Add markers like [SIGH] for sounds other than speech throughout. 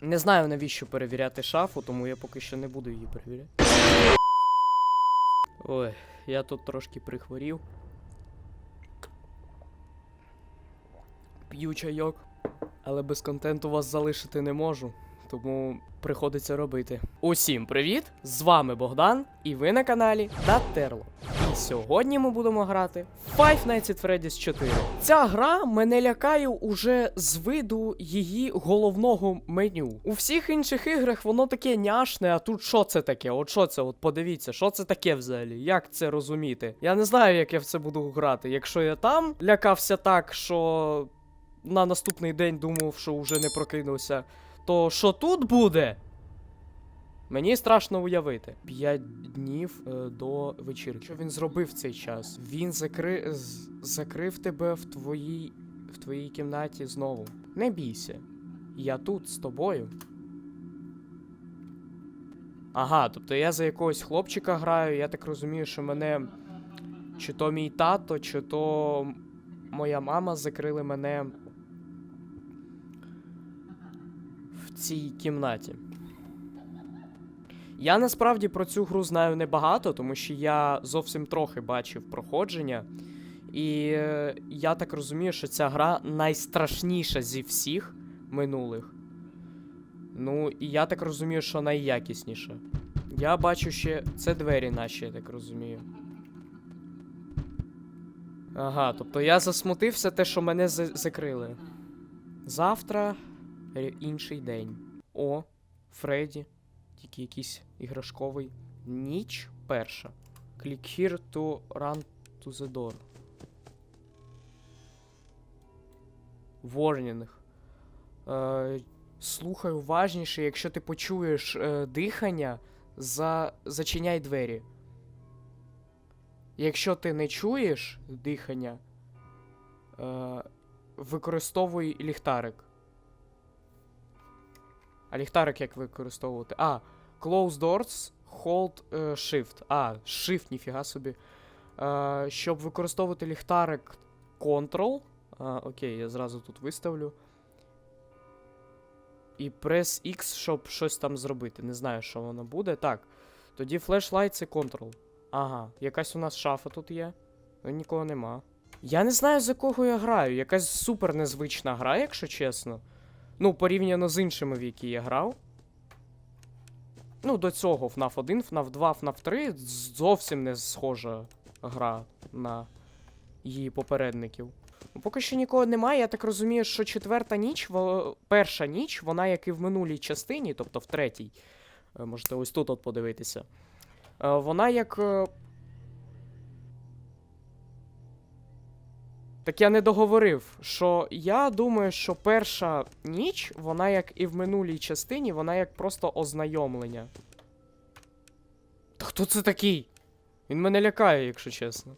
Не знаю навіщо перевіряти шафу, тому я поки що не буду її перевіряти. Ой, я тут трошки прихворів. П'ю чайок, але без контенту вас залишити не можу, тому приходиться робити. Усім привіт! З вами Богдан, і ви на каналі Датерло. Сьогодні ми будемо грати Five Nights at Freddy's 4. Ця гра мене лякає уже з виду її головного меню. У всіх інших іграх воно таке няшне, а тут що це таке? От що це? От подивіться, що це таке взагалі? Як це розуміти? Я не знаю, як я в це буду грати. Якщо я там лякався так, що на наступний день думав, що вже не прокинувся, то що тут буде? Мені страшно уявити. П'ять днів е, до вечірки. Що він зробив цей час? Він закри... закрив тебе в твоїй в твоїй кімнаті знову. Не бійся. Я тут з тобою. Ага, тобто я за якогось хлопчика граю, я так розумію, що мене чи то мій тато, чи то моя мама закрили мене в цій кімнаті. Я насправді про цю гру знаю небагато, тому що я зовсім трохи бачив проходження. І е, я так розумію, що ця гра найстрашніша зі всіх минулих. Ну, і я так розумію, що найякісніша. Я бачу ще. Це двері наші, я так розумію. Ага, тобто я засмутився те, що мене за- закрили. Завтра інший день. О, Фредді. Тільки якийсь іграшковий. Ніч перша. Click here to run to the door. Warning. Е, слухай уважніше, якщо ти почуєш е, дихання, за... зачиняй двері. Якщо ти не чуєш дихання, е, використовуй ліхтарик. А ліхтарик як використовувати? А, close doors, hold е, shift. А, shift, ніфіга собі. Е, щоб використовувати ліхтарик Ctrl. А, окей, я зразу тут виставлю. І press X, щоб щось там зробити. Не знаю, що воно буде. Так. Тоді flashlight це Ctrl. Ага, якась у нас шафа тут є. Ну, Нікого нема. Я не знаю, за кого я граю. Якась супер незвична гра, якщо чесно. Ну, порівняно з іншими, в які я грав. Ну, до цього FNAF 1, FNAF 2, FNAF 3 зовсім не схожа гра на її попередників. Ну, поки що нікого немає, я так розумію, що четверта ніч, перша ніч, вона як і в минулій частині, тобто в третій. е, Можете ось тут от подивитися. е, Вона як. Так я не договорив, що я думаю, що перша ніч, вона як і в минулій частині, вона як просто ознайомлення. Та хто це такий? Він мене лякає, якщо чесно.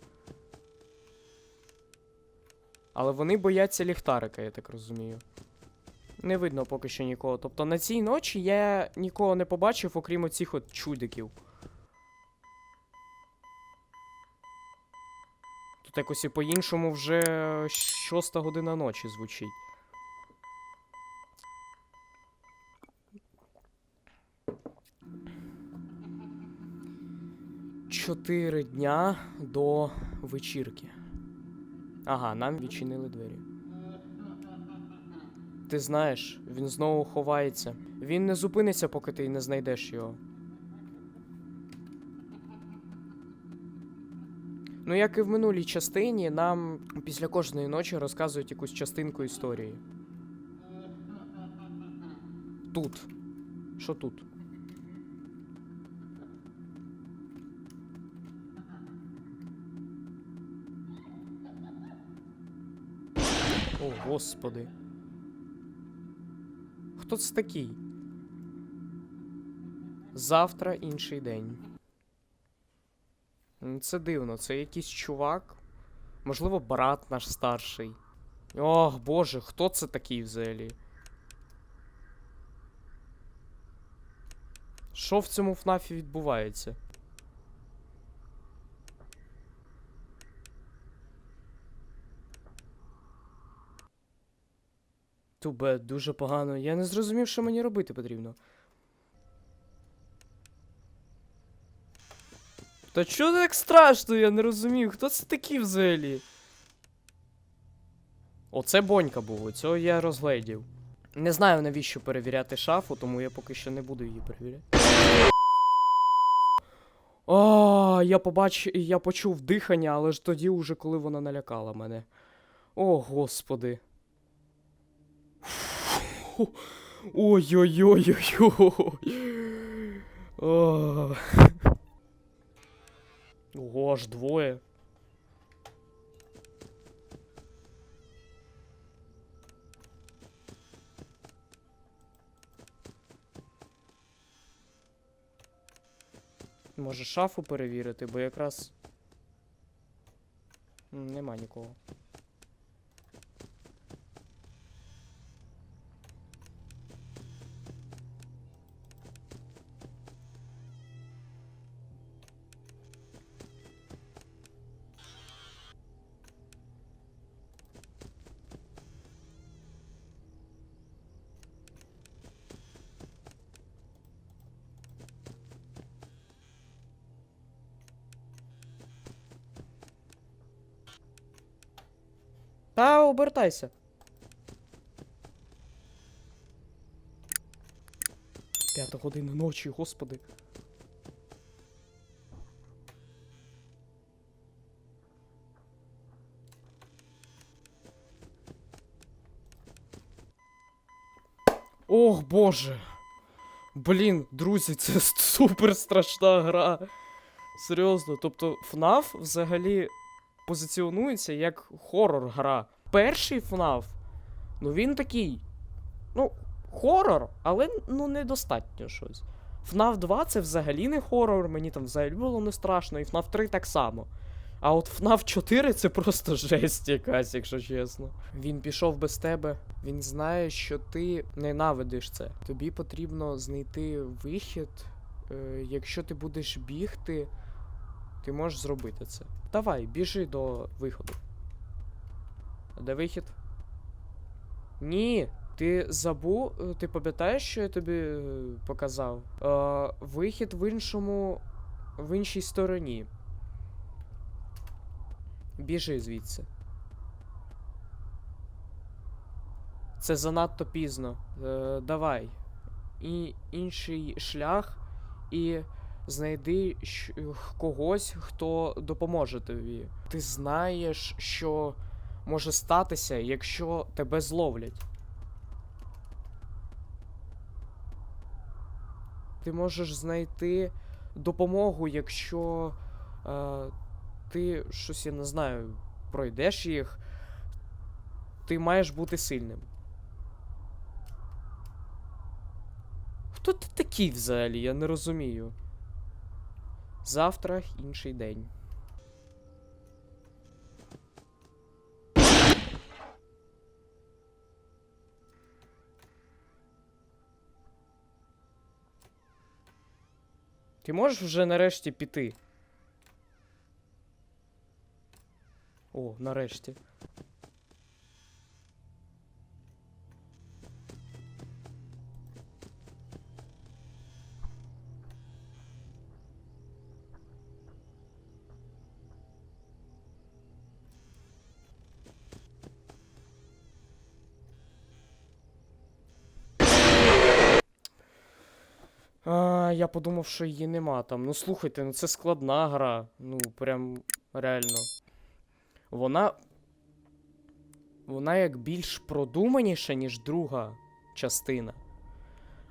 Але вони бояться ліхтарика, я так розумію. Не видно поки що нікого. Тобто на цій ночі я нікого не побачив, окрім оцих от чудиків. Тут якось і по-іншому вже шоста година ночі звучить. Чотири дня до вечірки. Ага, нам відчинили двері. Ти знаєш, він знову ховається. Він не зупиниться, поки ти не знайдеш його. Ну, як і в минулій частині, нам після кожної ночі розказують якусь частинку історії. Тут. Що тут? О, господи. Хто це такий? Завтра інший день. Це дивно, це якийсь чувак. Можливо, брат наш старший. Ох, боже, хто це такий взагалі? Що в цьому ФНАФі відбувається? Тубе, дуже погано. Я не зрозумів, що мені робити потрібно. Та чого так страшно, я не розумію, хто це такі взагалі? Оце бонька був, оцього я розгледів. Не знаю, навіщо перевіряти шафу, тому я поки що не буду її перевіряти. А, я побачив, я почув дихання, але ж тоді уже коли вона налякала мене. О, господи. Ой-ой-ой-ой-ой. Ого, аж двоє. Може шафу перевірити, бо якраз. Нема нікого. Та обертайся. П'ята година ночі, господи. Ох, боже. Блін, друзі, це [LAUGHS] супер страшна гра. Серйозно, тобто FNAF взагалі позиціонується як хорор-гра. Перший FNAF, ну він такий. Ну, хорор, але ну недостатньо щось. FNAF 2 це взагалі не хорор, мені там взагалі було не страшно, і FNAF 3 так само. А от FNAF 4 це просто жесть якась, якщо чесно. Він пішов без тебе. Він знає, що ти ненавидиш це. Тобі потрібно знайти вихід. Е, якщо ти будеш бігти, ти можеш зробити це. Давай, біжи до виходу. А Де вихід? Ні, ти забув. е, Ти пам'ятаєш, що я тобі е, показав? Е, вихід в іншому. в іншій стороні. Біжи звідси. Це занадто пізно. Е, давай. І інший шлях, і знайди когось, хто допоможе тобі. Ти знаєш, що може статися, якщо тебе зловлять. Ти можеш знайти допомогу, якщо е, ти щось, я не знаю, пройдеш їх. Ти маєш бути сильним. Хто ти такий взагалі? Я не розумію. Завтра інший день. Ти можеш вже нарешті піти? О, нарешті. Я подумав, що її нема там. Ну слухайте, ну це складна гра. Ну, прям реально. Вона. Вона як більш продуманіша, ніж друга частина.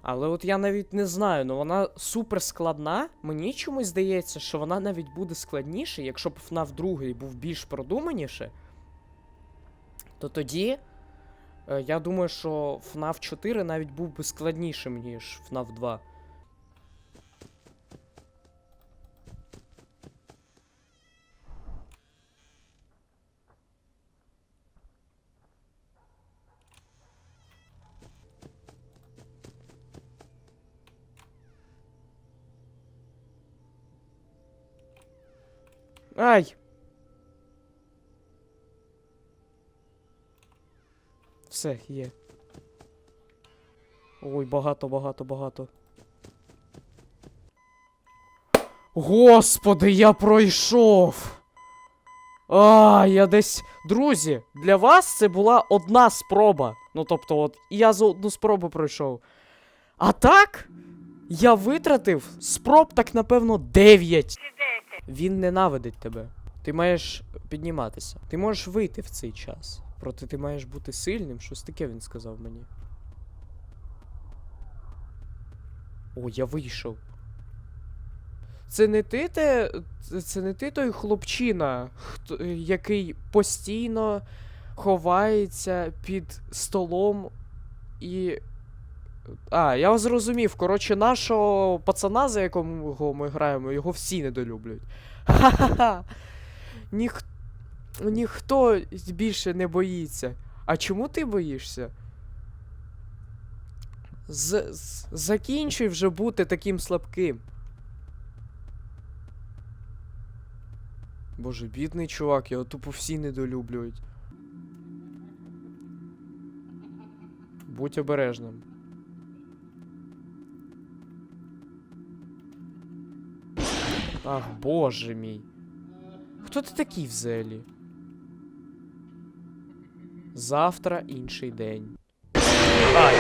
Але от я навіть не знаю, ну вона супер складна. Мені чомусь здається, що вона навіть буде складніше, якщо б FNAF 2 був більш продуманіше. То тоді. е, Я думаю, що FNAF 4 навіть був би складнішим, ніж FNAF 2. Ай! Все, є. Ой, багато, багато, багато. Господи, я пройшов. А, я десь. Друзі, для вас це була одна спроба. Ну, тобто, от я за одну спробу пройшов. А так, я витратив спроб, так напевно, 9. Він ненавидить тебе. Ти маєш підніматися. Ти можеш вийти в цей час. Проте ти маєш бути сильним. Щось таке він сказав мені. О, я вийшов. Це не ти те. це- не ти той хлопчина, хто, який постійно ховається під столом і. А, я зрозумів. Коротше, нашого пацана, за якого ми граємо, його всі недолюблюють. Ха-ха-ха. Ніх... Ніхто більше не боїться. А чому ти боїшся? З... Закінчуй вже бути таким слабким. Боже, бідний чувак, його тупо всі недолюблюють. Будь обережним. Ах, боже мій. Хто ти такий взагалі? Завтра інший день. Ай.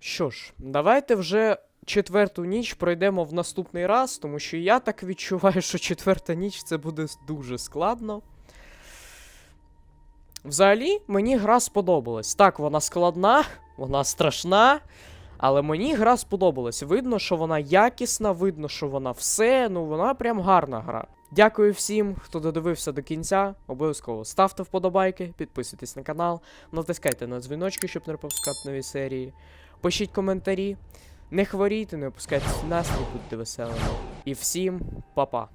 Що ж, давайте вже четверту ніч пройдемо в наступний раз, тому що я так відчуваю, що четверта ніч це буде дуже складно. Взагалі, мені гра сподобалась. Так, вона складна, вона страшна. Але мені гра сподобалась. Видно, що вона якісна, видно, що вона все. Ну, вона прям гарна гра. Дякую всім, хто додивився до кінця. Обов'язково ставте вподобайки, підписуйтесь на канал, натискайте на дзвіночки, щоб не пропускати нові серії. Пишіть коментарі. Не хворійте, не опускайте настрій, будьте веселими. І всім па-па.